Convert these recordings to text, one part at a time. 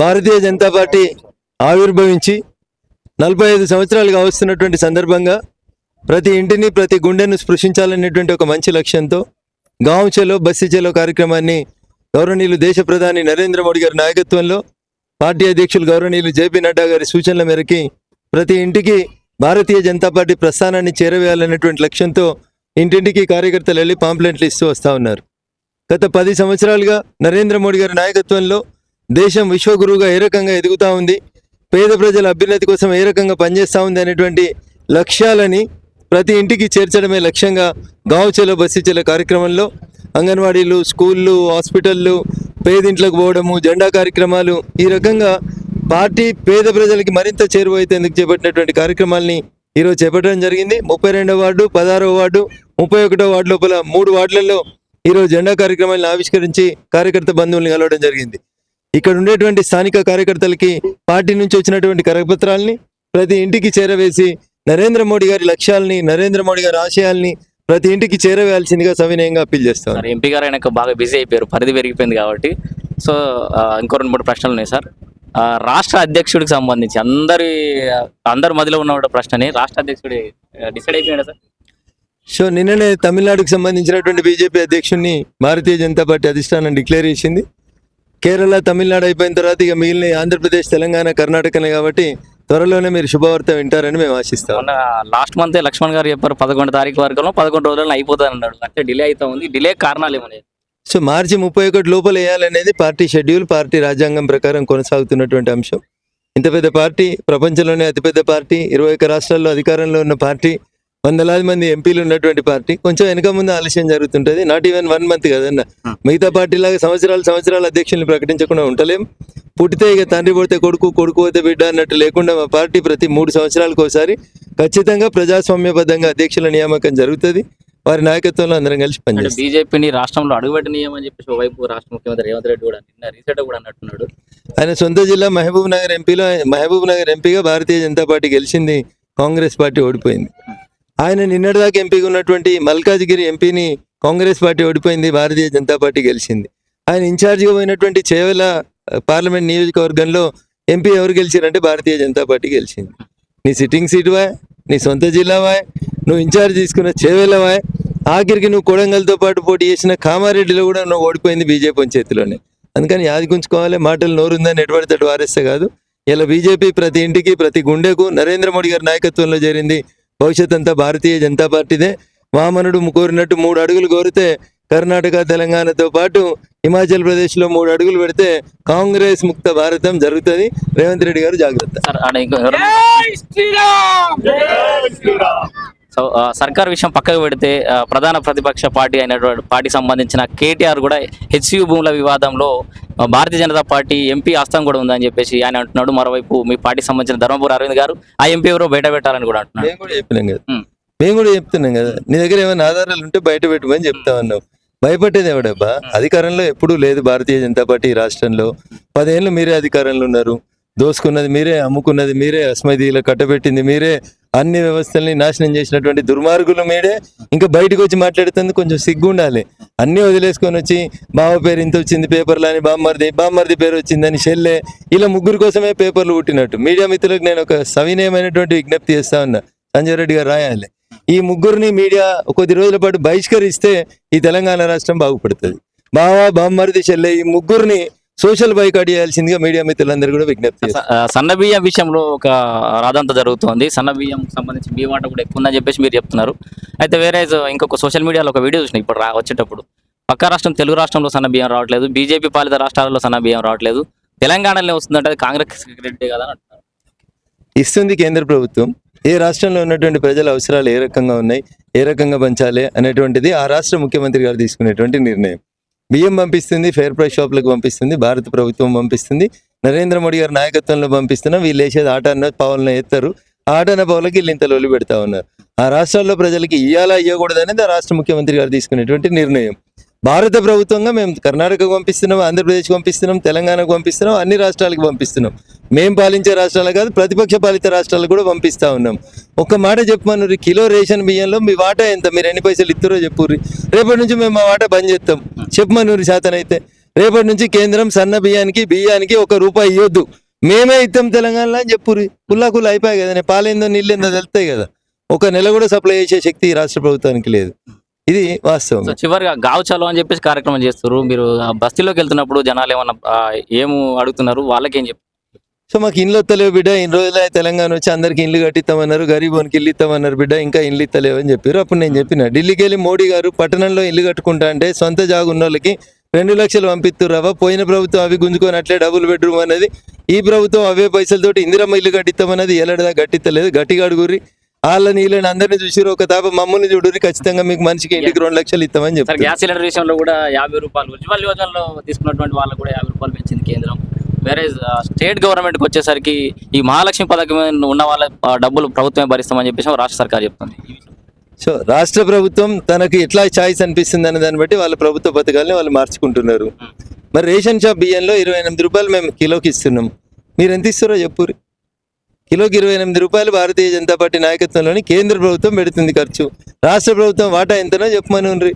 భారతీయ Janata party ఆవిర్భవించి నలభై ఐదు సంవత్సరాలుగా వస్తున్నటువంటి సందర్భంగా ప్రతి ఇంటిని ప్రతి గుండెను స్పృశించాలనేటువంటి ఒక మంచి లక్ష్యంతో గాంవ్ చెలో బస్సు చెలో కార్యక్రమాన్ని గౌరవనీయులు దేశ ప్రధాని నరేంద్ర మోడీ గారి నాయకత్వంలో పార్టీ అధ్యక్షులు గౌరవనీయులు జేపీ నడ్డా గారి సూచనల మేరకి ప్రతి ఇంటికి భారతీయ జనతా పార్టీ ప్రస్థానాన్ని చేరవేయాలనేటువంటి లక్ష్యంతో ఇంటింటికి కార్యకర్తలు వెళ్ళి పాంప్లెంట్లు ఇస్తూ వస్తూ ఉన్నారు. గత పది సంవత్సరాలుగా నరేంద్ర మోడీ గారి నాయకత్వంలో దేశం విశ్వగురువుగా ఏ రకంగా ఎదుగుతూ ఉంది? పేద ప్రజల అభ్యున్నతి కోసం ఏ రకంగా పనిచేస్తూ ఉంది అనేటువంటి లక్ష్యాలని ప్రతి ఇంటికి చేర్చడమే లక్ష్యంగా గావ్ చెలో కార్యక్రమంలో అంగన్వాడీలు స్కూళ్ళు హాస్పిటళ్ళు పేదింట్లకు పోవడము జెండా కార్యక్రమాలు ఈ రకంగా పార్టీ పేద ప్రజలకి మరింత చేరువైతేందుకు చేపట్టినటువంటి కార్యక్రమాల్ని ఈరోజు చేపట్టడం జరిగింది. ముప్పై రెండవ వార్డు పదహారవ వార్డు ముప్పై ఒకటో వార్డు లోపల మూడు వార్డులలో ఈరోజు జెండా కార్యక్రమాలను ఆవిష్కరించి కార్యకర్త బంధువుల్ని కలవడం జరిగింది. ఇక్కడ ఉండేటువంటి స్థానిక కార్యకర్తలకి పార్టీ నుంచి వచ్చినటువంటి కరపత్రాలని ప్రతి ఇంటికి చేరవేసి నరేంద్ర మోడీ గారి లక్ష్యాలని నరేంద్ర మోడీ గారి ఆశయాల్ని ప్రతి ఇంటికి చేరవేయాల్సిందిగా సవినయంగా అప్పీల్ చేస్తాను సార్ ఎంపీ గారు అయినాక బాగా బిజీ అయిపోయారు పరిధి పెరిగిపోయింది కాబట్టి. సో ఇంకో రెండు మూడు ప్రశ్నలు ఉన్నాయి సార్. రాష్ట్ర అధ్యక్షుడికి సంబంధించి అందరి అందరి మధ్యలో ఉన్న ప్రశ్నని రాష్ట్ర అధ్యక్షుడి డిసైడ్ అయిపోయాడు సార్? సో నిన్ననే తమిళనాడుకు సంబంధించినటువంటి బీజేపీ అధ్యక్షుడిని భారతీయ జనతా పార్టీ అధిష్టానం డిక్లేర్ చేసింది. కేరళ తమిళనాడు అయిపోయిన తర్వాత ఇక మిగిలిన ఆంధ్రప్రదేశ్ తెలంగాణ కర్ణాటకనే కాబట్టి త్వరలోనే మీరు శుభవార్త వింటారని మేము ఆశిస్తాం. లాస్ట్ మంత్ లక్ష్మణ్ గారు చెప్పారు పదకొండు తారీఖు వరకు పదకొండు రోజుల్లో అయిపోతుంది అన్నాడు. అంటే డిలే అవుతా ఉంది. డిలే కారణాలు ఏమన్నాయి సో మార్చి ముప్పై ఒకటి లోపల వేయాలనేది పార్టీ షెడ్యూల్ పార్టీ రాజ్యాంగం ప్రకారం కొనసాగుతున్నటువంటి అంశం. ఇంత పెద్ద పార్టీ ప్రపంచంలోనే అతిపెద్ద పార్టీ ఇరవై ఒక్క రాష్ట్రాల్లో అధికారంలో ఉన్న పార్టీ వందలాది మంది ఎంపీలు ఉన్నటువంటి పార్టీ. కొంచెం వెనక ముందు ఆలస్యం జరుగుతుంటది. నాట్ ఈవెన్ వన్ మంత్ కదన్న. మిగతా పార్టీలాగా సంవత్సరాలు సంవత్సరాల అధ్యక్షుల్ని ప్రకటించకుండా ఉండలేం. పుట్టితే ఇక తండ్రి పుడితే కొడుకు కొడుకు పోతే బిడ్డ అన్నట్టు లేకుండా మా పార్టీ ప్రతి మూడు సంవత్సరాలకు ఒకసారి ఖచ్చితంగా ప్రజాస్వామ్యబద్ధంగా అధ్యక్షుల నియామకం జరుగుతుంది. వారి నాయకత్వంలో అందరం కలిసి అంటే పనిచేస్తాం. బీజేపీని రాష్ట్రంలో అడుగుపెట్టనీయమని చెప్పేసి ఓవైపు రాష్ట్ర ముఖ్యమంత్రి రేవంత్ రెడ్డి కూడా నిన్న రీసెంట్ కూడా అన్నట్టున్నాడు. ఆయన సొంత జిల్లా మహబూబ్ నగర్ ఎంపీలో మహబూబ్ నగర్ ఎంపీగా భారతీయ జనతా పార్టీ గెలిచింది. కాంగ్రెస్ పార్టీ ఓడిపోయింది. ఆయన నిన్నటిదాకా ఎంపీగా ఉన్నటువంటి మల్కాజ్గిరి ఎంపీని కాంగ్రెస్ పార్టీ ఓడిపోయింది భారతీయ జనతా పార్టీ గెలిచింది. ఆయన ఇన్ఛార్జిగా పోయినటువంటి చేవెల పార్లమెంట్ నియోజకవర్గంలో ఎంపీ ఎవరు గెలిచారంటే భారతీయ జనతా పార్టీ గెలిచింది. నీ సిట్టింగ్ సీట్ వాయ్ నీ సొంత జిల్లా వాయ్ నువ్వు ఇన్ఛార్జ్ తీసుకున్న చేవేల వాయ్ ఆఖరికి నువ్వు కొడంగల్తో పాటు పోటీ చేసిన కామారెడ్డిలో కూడా నువ్వు ఓడిపోయింది బీజేపీ చేతిలోనే. అందుకని యాది గుంచుకోవాలి మాటలు నోరుందని ఎటువంటి వారేస్తే కాదు. ఇలా బీజేపీ ప్రతి ఇంటికి ప్రతి గుండెకు నరేంద్ర మోడీ గారి నాయకత్వంలో చేరింది భవిష్యత్ అంతా భారతీయ జనతా పార్టీదే. వామనుడు కోరినట్టు మూడు అడుగులు కోరితే కర్ణాటక తెలంగాణతో పాటు హిమాచల్ ప్రదేశ్లో మూడు అడుగులు పెడితే కాంగ్రెస్ ముక్త భారతం జరుగుతుంది. రేవంత్ రెడ్డి గారు జాగ్రత్త. సో సర్కార్ విషయం పక్కకు పెడితే ప్రధాన ప్రతిపక్ష పార్టీ అయినటువంటి పార్టీకి సంబంధించిన కేటీఆర్ కూడా హెచ్సియు భూముల వివాదంలో భారతీయ జనతా పార్టీ ఎంపీ హస్తం కూడా ఉందని చెప్పేసి ఆయన అంటున్నాడు. మరోవైపు మీ పార్టీకి సంబంధించిన ధర్మపురి అరవింద్ గారు ఆ ఎంపీ ఎవరో బయట పెట్టాలని కూడా అంటున్నాడు మేము కూడా చెప్తున్నాం కదా. నీ దగ్గర ఏమైనా ఆధారాలు ఉంటే బయట పెట్టమని చెప్తా ఉన్నావు భయపడేది ఎవడబ్బా? అధికారంలో ఎప్పుడూ లేదు భారతీయ జనతా పార్టీ రాష్ట్రంలో. పదేళ్ళు మీరే అధికారంలో ఉన్నారు. దోసుకున్నది మీరే అమ్ముకున్నది మీరే అస్మదీలో కట్టబెట్టింది మీరే అన్ని వ్యవస్థల్ని నాశనం చేసినటువంటి దుర్మార్గులు మీడే ఇంకా బయటకు వచ్చి మాట్లాడుతుంది కొంచెం సిగ్గు ఉండాలి అన్నీ వదిలేసుకొని వచ్చి బావ పేరు ఇంత వచ్చింది పేపర్లు అని బామ్మర్ది బామ్మర్ది పేరు వచ్చిందని షెల్లే ఇలా ముగ్గురు కోసమే పేపర్లు పుట్టినట్టు మీడియా మిత్రులకు నేను ఒక సవినయమైనటువంటి విజ్ఞప్తి చేస్తా ఉన్నా. సంజయ్ రెడ్డి గారు రాయాలి. ఈ ముగ్గురిని మీడియా కొద్ది రోజుల పాటు బహిష్కరిస్తే ఈ తెలంగాణ రాష్ట్రం బాగుపడుతుంది. బావా బామ్మర్ది చెల్లె ఈ ముగ్గురిని సోషల్ బైకాట్ చేయాల్సిందిగా మీడియా మిత్రులందరూ కూడా విజ్ఞప్తి సన్న బియ్యం విషయంలో ఒక రాదంతా జరుగుతోంది. సన్న బియ్యం సంబంధించి బియ్యం వాట కూడా ఎక్కువ ఉందని చెప్పేసి మీరు చెప్తున్నారు. అయితే వేరే ఇంకొక సోషల్ మీడియాలో ఒక వీడియో చూసిన ఇప్పుడు రా వచ్చేటప్పుడు. పక్క రాష్ట్రం తెలుగు రాష్ట్రంలో సన్న బియ్యం రావట్లేదు. బీజేపీ పాలిత రాష్ట్రాలలో సన్న బియ్యం రావట్లేదు. తెలంగాణలో వస్తుందంటే అది కాంగ్రెస్ సెక్రటరీ కదా అంటున్నారు. ఇస్తుంది కేంద్ర ప్రభుత్వం. ఏ రాష్ట్రంలో ఉన్నటువంటి ప్రజల అవసరాలు ఏ రకంగా ఉన్నాయి ఏ రకంగా పంచాలి అనేటువంటిది ఆ రాష్ట్ర ముఖ్యమంత్రి గారు తీసుకునేటువంటి నిర్ణయం. బియ్యం పంపిస్తుంది ఫెయిర్ ప్రైస్ షాపులకు పంపిస్తుంది భారత ప్రభుత్వం పంపిస్తుంది. నరేంద్ర మోడీ గారి నాయకత్వంలో పంపిస్తున్నా వీళ్ళు వేసేది ఆట అన్న పావులను ఎత్తారు. ఆటన ఆట అన్న పావులకి వీళ్ళు ఇంత లొల్లి పెడతా ఉన్నారు. ఆ రాష్ట్రాల్లో ప్రజలకి ఇయ్యాలా ఇవ్వకూడదు అనేది ఆ రాష్ట్ర ముఖ్యమంత్రి గారు తీసుకునేటువంటి నిర్ణయం. భారత ప్రభుత్వంగా మేము కర్ణాటకకు పంపిస్తున్నాం ఆంధ్రప్రదేశ్కి పంపిస్తున్నాం తెలంగాణకు పంపిస్తున్నాం అన్ని రాష్ట్రాలకు పంపిస్తున్నాం. మేము పాలించే రాష్ట్రాలు కాదు ప్రతిపక్ష పాలిత రాష్ట్రాలకు కూడా పంపిస్తా ఉన్నాం. ఒక్క మాట చెప్పమన్నారు కిలో రేషన్ బియ్యంలో మీ వాటా ఎంత? మీరు ఎన్ని పైసలు ఇస్తారో చెప్పుర్రి. రేపటి నుంచి మేము మా వాటా బంద్ చేస్తాం. చెప్పమనూరి శాతం అయితే రేపటి నుంచి కేంద్రం సన్న బియ్యానికి బియ్యానికి ఒక రూపాయి ఇవ్వద్దు మేమే ఇస్తాం తెలంగాణలో అని చెప్పుర్రి. కుల్లా కుల్లా అయిపోయాయి కదా పాలేందో నీళ్ళేందో తెలుస్తాయి కదా. ఒక నెల కూడా సప్లై చేసే శక్తి ఈ రాష్ట్ర ప్రభుత్వానికి లేదు. ఇది వాస్తవం. సో చివరిగా గావ్ చలో అని చెప్పేసి కార్యక్రమం చేస్తారు. మీరు బస్తీలోకి వెళ్తున్నప్పుడు జనాలు ఏమన్నా ఆ, ఏం అడుగుతున్నారు? వాళ్ళకేం చెప్తారు సో మాకు ఇండ్లు వస్తలేవు బిడ్డ. ఇన్ని రోజులు తెలంగాణ వచ్చి అందరికి ఇల్లు కట్టిస్తామన్నారు. గరీబోనికి ఇల్లు ఇస్తామన్నారు బిడ్డ. ఇంకా ఇల్లు ఇస్తలేవు అని చెప్పారు. అప్పుడు నేను చెప్పిన ఢిల్లీకి వెళ్ళి మోడీ గారు పట్టణంలో ఇల్లు కట్టుకుంటా అంటే సొంత జాగు ఉన్న వాళ్ళకి రెండు లక్షలు పంపిస్తుర్రావా పోయిన ప్రభుత్వం అవి గుంజుకొని అట్లే డబుల్ బెడ్రూమ్ అనేది ఈ ప్రభుత్వం అవే పైసలతోటి ఇందిరమ్మ ఇల్లు కట్టిస్తామన్నది ఎలాడదా గట్టిస్తలేదు. గట్టిగా అడుగురి వాళ్ళని వీళ్ళని అందరినీ చూసిరు ఒక తాప మమ్మల్ని చూడురి ఖచ్చితంగా మీకు మనిషికి ఇంటికి రెండు లక్షలు ఇస్తామని సార్ చెప్తారు గ్యాస్ సిలిండర్ విషయంలో కూడా యాభై రూపాయలు ఉజ్వల్ యోజనలో తీసుకున్నటువంటి వాళ్ళకు కూడా యాభై రూపాయలు పెంచింది కేంద్రం. వేరే స్టేట్ గవర్నమెంట్కి వచ్చేసరికి ఈ మహాలక్ష్మి పథకం ఉన్న వాళ్ళ డబ్బులు ప్రభుత్వమే భరిస్తామని చెప్పేసి రాష్ట్ర సర్కార్ చెప్తుంది. సో రాష్ట్ర ప్రభుత్వం తనకి ఎట్లా ఛాయిస్ అనిపిస్తుంది అనే దాన్ని బట్టి వాళ్ళ ప్రభుత్వ పథకాలని వాళ్ళు మార్చుకుంటున్నారు. మరి రేషన్ షాప్ బియ్యంలో ఇరవై ఎనిమిది రూపాయలు మేము కిలోకి ఇస్తున్నాం. మీరు ఎంత ఇస్తారో చెప్పుర్రి. కిలోకి ఇరవై ఎనిమిది రూపాయలు భారతీయ జనతా పార్టీ నాయకత్వంలోని కేంద్ర ప్రభుత్వం పెడుతుంది ఖర్చు. రాష్ట్ర ప్రభుత్వం వాటా ఎంతనో చెప్పమని ఉండ్రి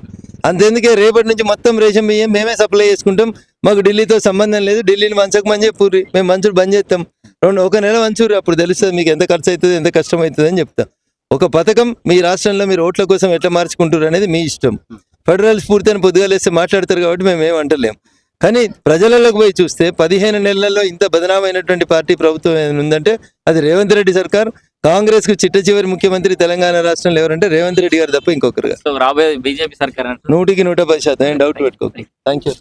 అంతెందుకే రేపటి నుంచి మొత్తం రేషన్ బియ్యం మేమే సప్లై చేసుకుంటాం. మాకు ఢిల్లీతో సంబంధం లేదు. ఢిల్లీని మంచకమని చెప్పుర్రి మేము మంచుడు బంద్ చేస్తాం. రెండు ఒక నెల మంచూరి అప్పుడు తెలుస్తుంది మీకు ఎంత ఖర్చు అవుతుంది ఎంత కష్టం అవుతుంది అని చెప్తాం. ఒక పథకం మీ రాష్ట్రంలో మీరు ఓట్ల కోసం ఎట్లా మార్చుకుంటారు అనేది మీ ఇష్టం. ఫెడరల్ స్ఫూర్తి అని పొద్దుగాలేస్తే మాట్లాడతారు కాబట్టి మేము ఏమంటలేము కానీ ప్రజలలోకి పోయి చూస్తే పదిహేను నెలల్లో ఇంత బదనామైనటువంటి పార్టీ ప్రభుత్వం ఉందంటే అది రేవంత్ రెడ్డి సర్కార్ కాంగ్రెస్కు చిట్ట చివరి ముఖ్యమంత్రి తెలంగాణ రాష్ట్రంలో ఎవరంటే రేవంత్ రెడ్డి గారు తప్ప ఇంకొకరు రాబోయే బీజేపీ సర్కార్ నూటికి నూట పది శాతం ఏం డౌట్ పెట్టుకోకు. Thank you